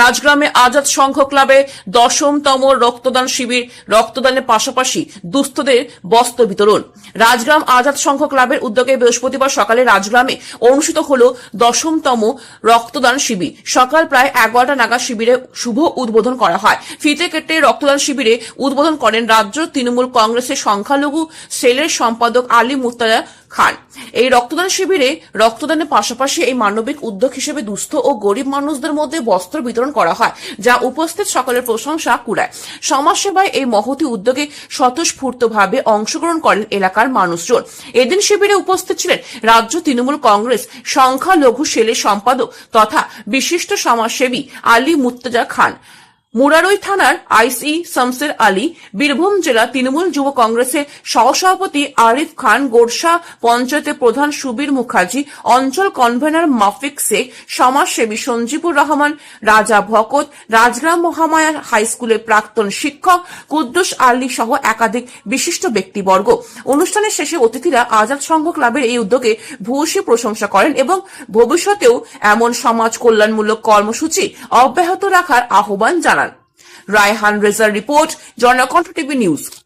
রাজগ্রামে আজাদ সংঘ ক্লাবে দশমতম রক্তদান শিবির রক্তদানের পাশাপাশি দুস্থদের বস্ত্র বিতরণ। রাজগ্রাম আজাদ সংঘ ক্লাবের উদ্যোগে বৃহস্পতিবার সকালে রাজগ্রামে অনুষ্ঠিত হল দশমতম রক্তদান শিবির। সকাল প্রায় এগারোটা নাগাদ শিবিরে শুভ উদ্বোধন করা হয়। ফিতে কেটে রক্তদান শিবিরে উদ্বোধন করেন রাজ্য তৃণমূল কংগ্রেসের সংখ্যালঘু সেলের সম্পাদক আলী মুর্তাজা খান। এই রক্তদান শিবিরে রক্তদানের পাশাপাশি এই মানবিক উদ্যোগ হিসেবে দুস্থ ও গরিব মানুষদের মধ্যে বস্ত্র বিতরণ করা হয়, যা উপস্থিত সকলের প্রশংসা কুড়ায়। সমাজসেবায় এই মহতি উদ্যোগে স্বতঃস্ফূর্তভাবে অংশগ্রহণ করেন এলাকার মানুষজন। এদিন শিবিরে উপস্থিত ছিলেন রাজ্য তৃণমূল কংগ্রেস সংখ্যালঘু সেলের সম্পাদক তথা বিশিষ্ট সমাজসেবী আলী মুর্তজা খান। মুরারই থানার আইসি শামসের আলী, বীরভূম জেলা তৃণমূল যুব কংগ্রেসের সহসভাপতি আরিফ খান গোরসা পঞ্চায়েতের প্রধান সুবীর মুখার্জি, অঞ্চল কনভেনর মাফিক শেখ, সমাজসেবী সঞ্জীবুর রহমান, রাজা ভকত, রাজগ্রাম মহামায়া হাই স্কুলের প্রাক্তন শিক্ষক, কুদ্দুস আলী সহ একাধিক বিশিষ্ট ব্যক্তিবর্গ। অনুষ্ঠানের শেষে অতিথিরা আজাদ সংঘ ক্লাবের এই উদ্যোগে ভূয়সী প্রশংসা করেন এবং ভবিষ্যতেও এমন সমাজ কল্যাণমূলক কর্মসূচি অব্যাহত রাখার আহ্বান জানান। Raihan Reza report, Journal Contra TV News.